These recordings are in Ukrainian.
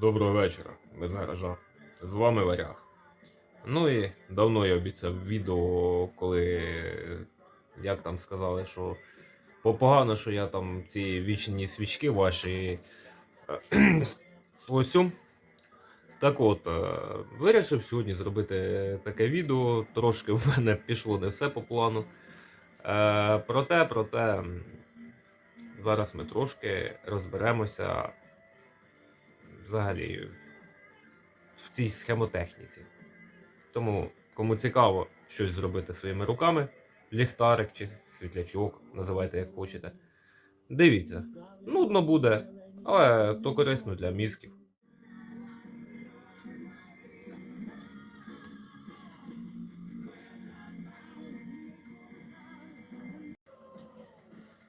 Доброго вечора, ми з гаража. З вами Варяг. Ну і давно я обіцяв відео, коли як там сказали, що попогано, що я там ці вічні свічки ваші е, ось. Так от, е, вирішив сьогодні зробити таке відео. Трошки в мене пішло не все по плану. Е, Проте, проте, зараз ми трошки розберемося взагалі в цій схемотехніці. Тому, кому цікаво щось зробити своїми руками, ліхтарик чи світлячок, називайте як хочете. Дивіться, нудно буде, але то корисно для мізків.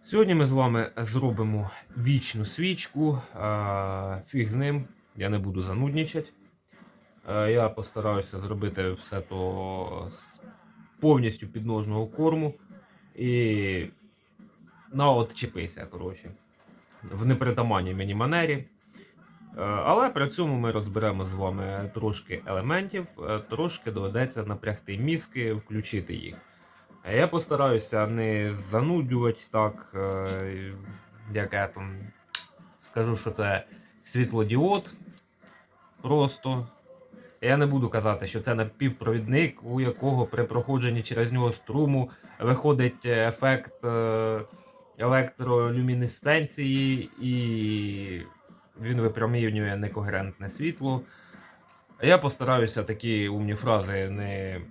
Сьогодні ми з вами зробимо вічну свічку. Фіг з ним, я не буду зануднічати. Я постараюся зробити все то з повністю підножного корму. І на от чіпися, коротше, в непритаманній мені манері. Але при цьому ми розберемо з вами трошки елементів, е, трошки доведеться напрягти мізки, включити їх. Я постараюся не занудювати так, е, як я там скажу, що це світлодіод. Просто. Я не буду казати, що це напівпровідник, у якого при проходженні через нього струму виходить ефект е, електролюмінесценції і він випромінює некогерентне світло. Я постараюся такі умні фрази не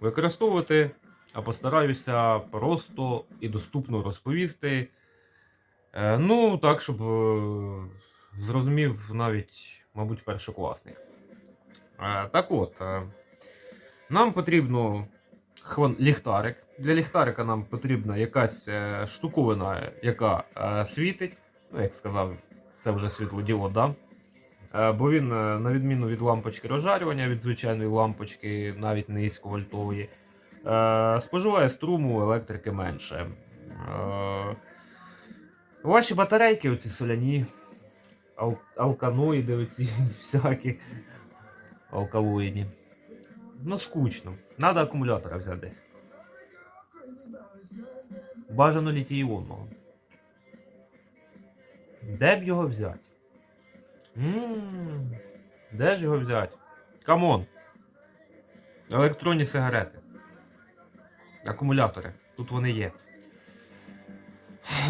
використовувати а постараюся просто і доступно розповісти. Е, Ну, так, щоб е, зрозумів навіть, мабуть, першокласник. Е, Так от, нам потрібно ліхтарик. Для ліхтарика нам потрібна якась штуковина, яка світить. Ну, як сказав, це вже світлодіод, да? Бо він, на відміну від лампочки розжарювання, від звичайної лампочки, навіть низьковольтової, споживає струму електрики менше. Е, ваші батарейки, оці соляні, ал- алканоїди, оці всякі алкалоїдні. Ну, скучно. Надо акумулятора взяти десь. Бажано літій-іонного. Де б його взяти? М, Де ж його взяти? Камон. Електронні сигарети. Акумулятори. Тут вони є.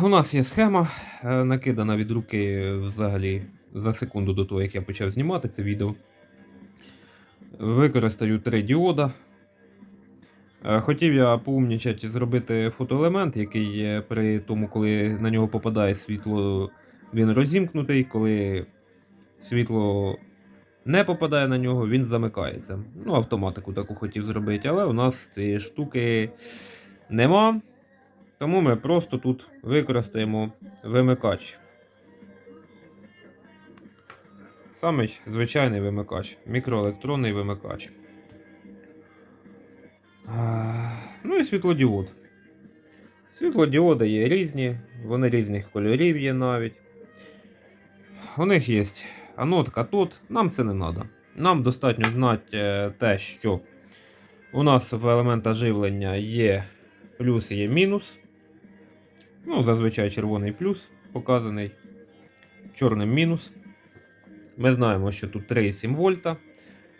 У нас є схема, е, накидана від руки взагалі за секунду до того, як я почав знімати це відео. Використаю три діода. Е, Хотів я поумнічати зробити фотоелемент, який е, при тому, коли на нього попадає світло, він розімкнутий, коли світло не попадає на нього, він замикається. Ну, автоматику таку хотів зробити, але у нас цієї штуки нема. Тому ми просто тут використаємо вимикач. Самий звичайний вимикач, мікроелектронний вимикач. Ну і світлодіод. Світлодіоди є різні, вони різних кольорів є навіть. У них є анод, катод. Нам це не треба. Нам достатньо знати е, те, що у нас в елемента живлення є плюс і є мінус. Ну, зазвичай червоний плюс показаний, чорним мінус. Ми знаємо, що тут 3,7 вольта.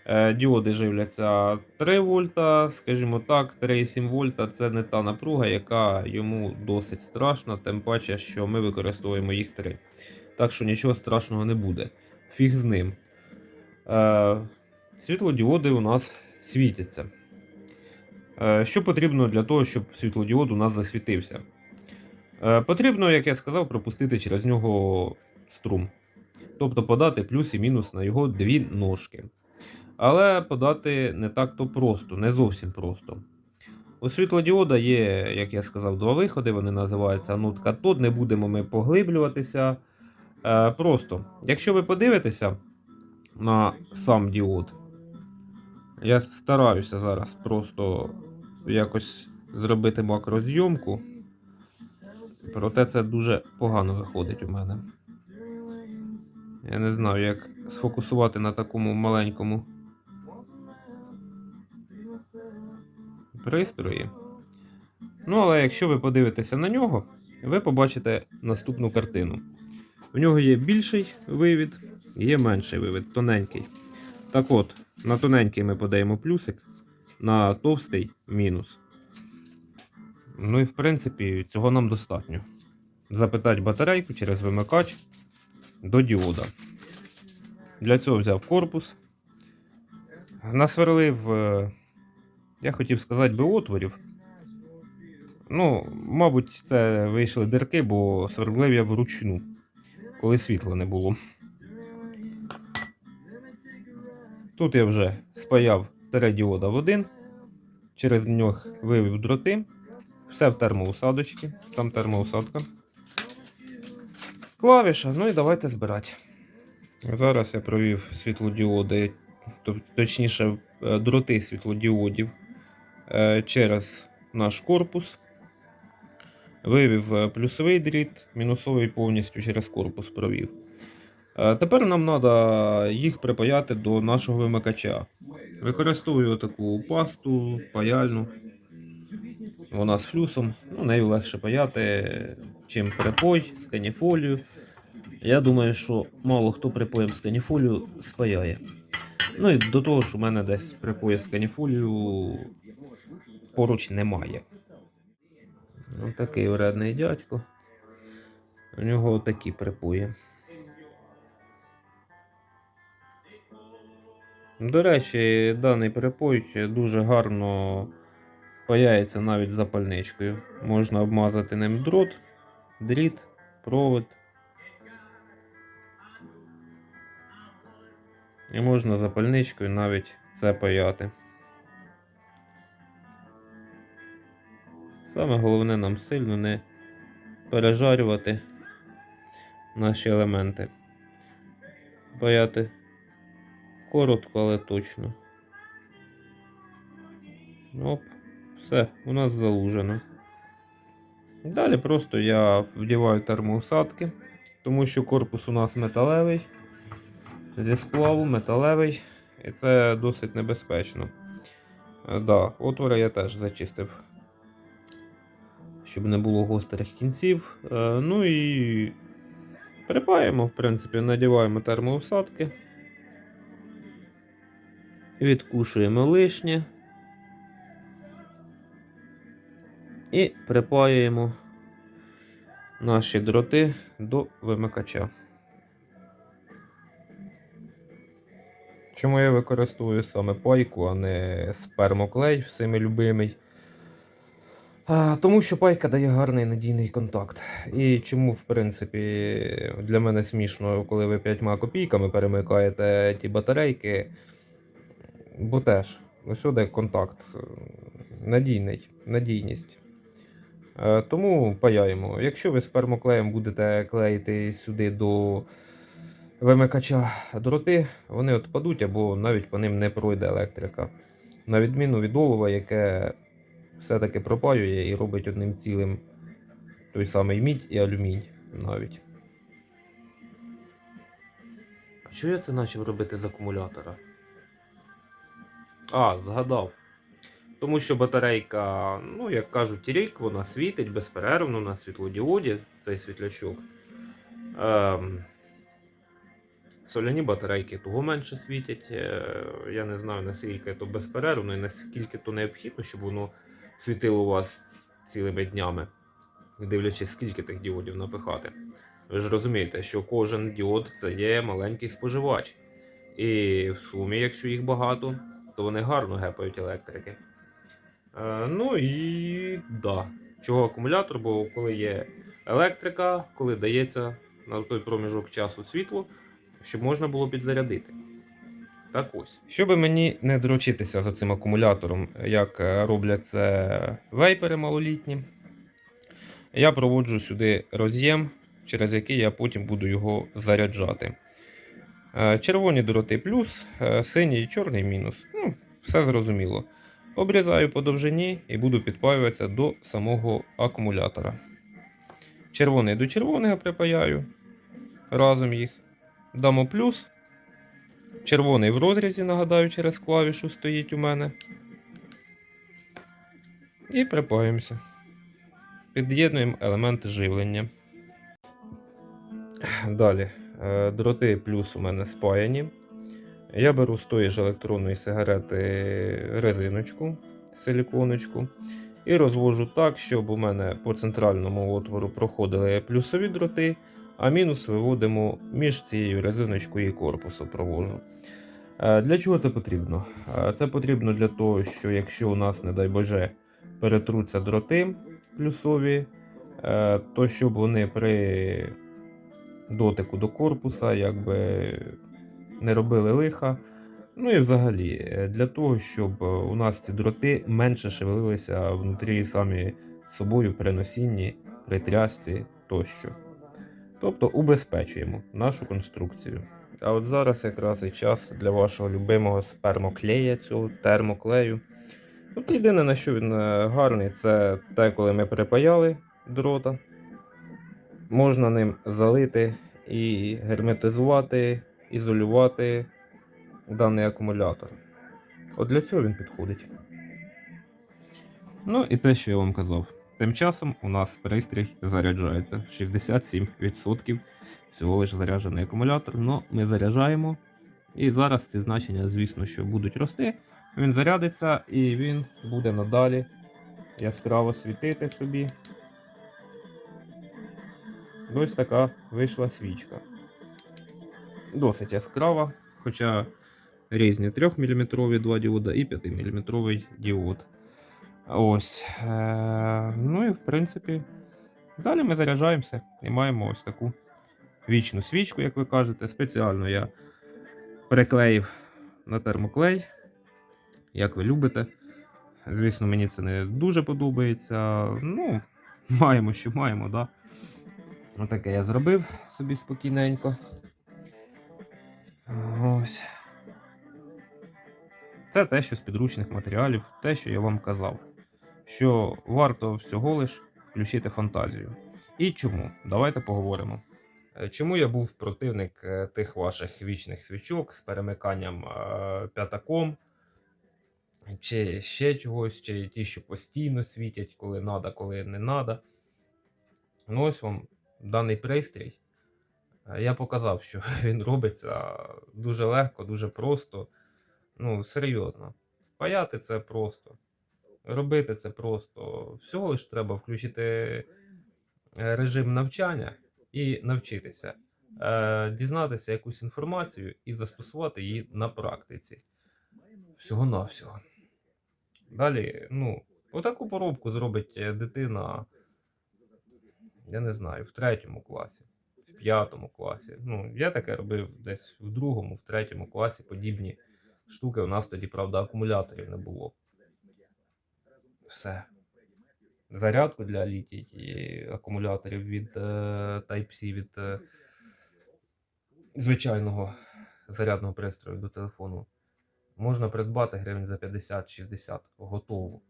Е, Діоди живляться 3 вольта, скажімо так, 3,7 вольта це не та напруга, яка йому досить страшна, тим паче, що ми використовуємо їх 3. Так що нічого страшного не буде. Фіг з ним. Е, Світлодіоди у нас світяться. Е, Що потрібно для того, щоб світлодіод у нас засвітився? Е, Потрібно, як я сказав, пропустити через нього струм. Тобто подати плюс і мінус на його дві ножки. Але подати не так то просто, не зовсім просто. У світлодіода є, як я сказав, два виходи, вони називаються анод катод, не будемо ми поглиблюватися. Е, Просто, якщо ви подивитеся на сам діод, я стараюся зараз просто якось зробити макрозйомку. Проте це дуже погано виходить у мене. Я не знаю, як сфокусувати на такому маленькому пристрої. Ну, але якщо ви подивитеся на нього, ви побачите наступну картину. В нього є більший вивід, є менший вивід, тоненький. Так от, на тоненький ми подаємо плюсик, на товстий мінус. Ну і в принципі, цього нам достатньо. Запитати батарейку через вимикач до діода. Для цього взяв корпус. Насверлив, е, я хотів сказати, би отворів. Ну, мабуть, це вийшли дирки, бо сверлив я вручну, коли світла не було. Тут я вже спаяв тередіода в один, через нього вивів дроти, все в термоусадочці, там термоусадка. Клавіша, ну і давайте збирати. Зараз я провів світлодіоди, точніше е, дроти світлодіодів е, через наш корпус. Вивів е, плюсовий дріт, мінусовий повністю через корпус провів. Е, Тепер нам треба їх припаяти до нашого вимикача. Використовую таку пасту паяльну. Вона з флюсом, ну, нею легше паяти, чим припой з каніфолію. Я думаю, що мало хто припоєм з каніфолію спаяє. Ну і до того ж, у мене десь припоя з каніфолію поруч немає. Ось такий вредний дядько. У нього такі припої. До речі, даний припой дуже гарно паяється навіть запальничкою. Можна обмазати ним дрот, дріт, провод. І можна запальничкою навіть це паяти. Саме головне нам сильно не пережарювати наші елементи. Паяти коротко, але точно. Оп, все, у нас залужено. Далі просто я вдіваю термоусадки, тому що корпус у нас металевий, зі сплаву металевий, і це досить небезпечно. Е, Да, отвори я теж зачистив, щоб не було гострих кінців. Е, Ну і припаємо, в принципі, надіваємо термоусадки. Відкушуємо лишнє. І припаюємо наші дроти до вимикача. Чому я використовую саме пайку, а не спермоклей, всеми любимий? Тому що пайка дає гарний надійний контакт. І чому, в принципі, для мене смішно, коли ви 5 копійками перемикаєте ті батарейки, бо теж усюди контакт е, надійний, надійність. Е, Тому паяємо. Якщо ви спермоклеєм будете клеїти сюди до вимикача дроти, вони отпадуть або навіть по ним не пройде електрика. На відміну від олова, яке все-таки пропаює і робить одним цілим той самий мідь і алюмінь навіть. Що я це почав робити з акумулятора? А, згадав. Тому що батарейка, ну, як кажуть, рік, вона світить безперервно на світлодіоді, цей світлячок. Ем, соляні батарейки того менше світять. Е, я не знаю, наскільки то безперервно і наскільки то необхідно, щоб воно світило у вас цілими днями, дивлячись, скільки тих діодів напихати. Ви ж розумієте, що кожен діод це є маленький споживач. І в сумі, якщо їх багато, то вони гарно гепають електрики. Е, ну і да. Чого акумулятор? Бо коли є електрика, коли дається на той проміжок часу світло, щоб можна було підзарядити. Так ось. Щоб мені не дрочитися за цим акумулятором, як е, роблять це вейпери малолітні, я проводжу сюди роз'єм, через який я потім буду його заряджати. Е, Червоні дроти плюс, е, синій і чорний мінус. Ну, все зрозуміло. Обрізаю по довжині і буду підпаюватися до самого акумулятора. Червоний до червоного припаяю разом їх дамо плюс. Червоний в розрізі, нагадаю, через клавішу стоїть у мене. І припаємося. Під'єднуємо елемент живлення. Далі. е, Дроти плюс у мене спаяні. Я беру з тої ж електронної сигарети резиночку, силіконочку. І розвожу так, щоб у мене по центральному отвору проходили плюсові дроти, а мінус виводимо між цією резиночкою і корпусом провожу. Е, Для чого це потрібно? Е, Це потрібно для того, що якщо у нас, не дай Боже, перетруться дроти плюсові, е, то щоб вони при дотику до корпуса якби не робили лиха. Ну і взагалі, для того, щоб у нас ці дроти менше шевелилися внутрі самі собою при носінні, при трясці тощо. Тобто убезпечуємо нашу конструкцію. А от зараз якраз і час для вашого любимого спермоклея, цього термоклею. От єдине, на що він е, гарний, це те, коли ми припаяли дрота. Можна ним залити і герметизувати, ізолювати даний акумулятор. От для цього він підходить. Ну і те, що я вам казав. Тим часом у нас пристрій заряджається 67% всього лише заряджений акумулятор. Ну, ми заряджаємо. І зараз ці значення, звісно, що будуть рости. Він зарядиться і він буде надалі яскраво світити собі. Ось така вийшла свічка. Досить яскрава, хоча різні 3-мм два діода і 5-мм діод. Ось. Е, ну і в принципі, далі ми заряджаємося і маємо ось таку вічну свічку, як ви кажете. Спеціально я приклеїв на термоклей, як ви любите. Звісно, мені це не дуже подобається. Ну, маємо, що маємо, да. Отаке я зробив собі спокійненько. Ось. Це те, що з підручних матеріалів, те, що я вам казав. Що варто всього лиш включити фантазію. І чому? Давайте поговоримо. Е, Чому я був противник е, тих ваших вічних свічок з перемиканням е, п'ятаком, чи ще чогось, чи ті, що постійно світять, коли треба, коли не треба. Ну, ось вам даний пристрій. Я показав, що він робиться дуже легко, дуже просто. Ну, серйозно. Паяти це просто. Робити це просто. Всього лиш треба включити е, режим навчання і навчитися. Е, Дізнатися якусь інформацію і застосувати її на практиці. Всього-навсього. Далі, ну, отаку поробку зробить е, дитина, я не знаю, в третьому класі, в п'ятому класі. Ну, я таке робив десь в другому, в третьому класі подібні штуки. У нас тоді, правда, акумуляторів не було. Все. Зарядку для літій акумуляторів від е, Type-C, від е, звичайного зарядного пристрою до телефону. Можна придбати гривень за 50-60 готово.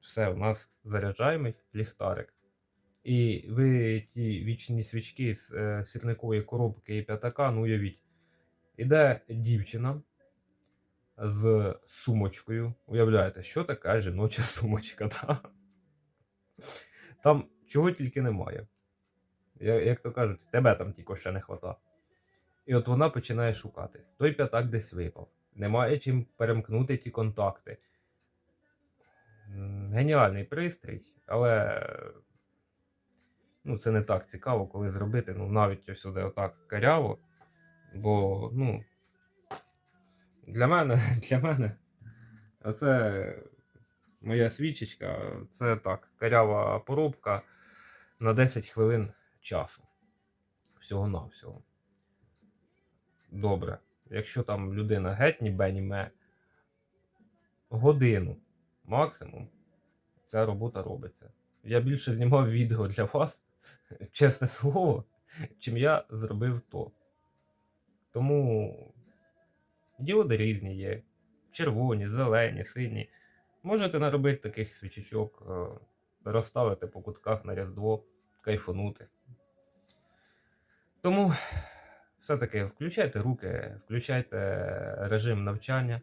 Все, у нас заряджаємий ліхтарик. І ви ті вічні свічки з е, сірникової коробки і п'ятака, ну уявіть, іде дівчина з сумочкою. Уявляєте, що така жіноча сумочка? Да? Там чого тільки немає. Як то кажуть, тебе там тільки ще не хвата. І от вона починає шукати. Той п'ятак десь випав. Немає чим перемкнути ті контакти. Геніальний пристрій, але ну, це не так цікаво, коли зробити. Ну, навіть ось сюди отак каряво. Бо, ну, для мене, для мене, оце моя свічечка, це так, карява поробка на 10 хвилин часу. Всього-навсього. Добре. Якщо там людина геть ні бе, годину максимум ця робота робиться. Я більше знімав відео для вас, чесне слово, чим я зробив то. Тому діоди різні є. Червоні, зелені, сині. Можете наробити таких свічечок, е, розставити по кутках на Різдво, кайфанути. Тому все-таки включайте руки, включайте режим навчання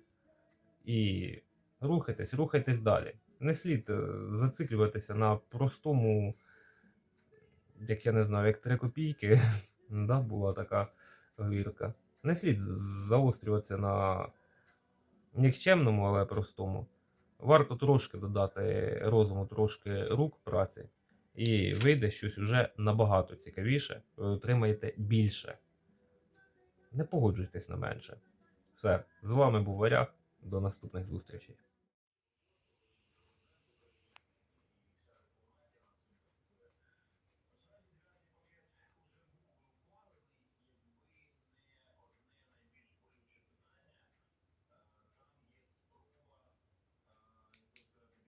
і рухайтесь, рухайтесь далі. Не слід е, зациклюватися на простому, як я не знаю, як три копійки. да, була така говірка. Не слід заострюватися на нікчемному, але простому. Варто трошки додати розуму, трошки рук праці, і вийде щось уже набагато цікавіше. Ви отримаєте більше. Не погоджуйтесь на менше. Все, з вами був Варяг. До наступних зустрічей.